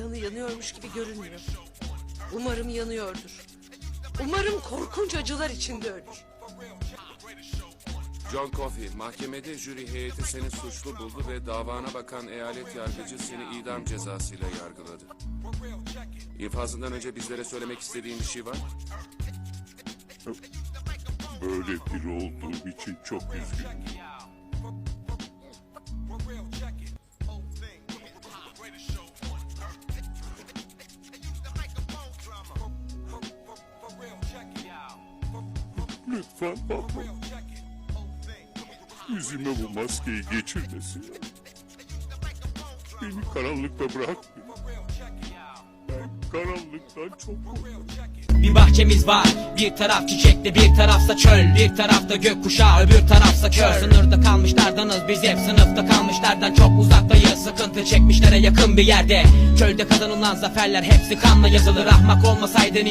Canı yanıyormuş gibi görünmüyor. Umarım yanıyordur. Umarım korkunç acılar içinde ölür. John Coffey, mahkemede jüri heyeti seni suçlu buldu ve davana bakan eyalet yargıcı seni idam cezasıyla yargıladı. İnfazından önce bizlere söylemek istediğin bir şey var mı? Böyle biri olduğum için çok üzgünüm. Lütfen baba. Yüzüme bu maskeyi geçirmesin. Beni karanlıkta bırakmayın. Ben karanlıktan çok korkuyorum. Bir bahçemiz var Bir taraf çiçekli bir tarafsa çöl Bir tarafta gökkuşağı öbür tarafsa kör Sınırda kalmışlardanız biz hep sınıfta kalmışlardan çok uzaktayız Sıkıntı çekmişlere yakın bir yerde Çölde kazanılan zaferler hepsi kanla yazılır Ahmak olmasaydın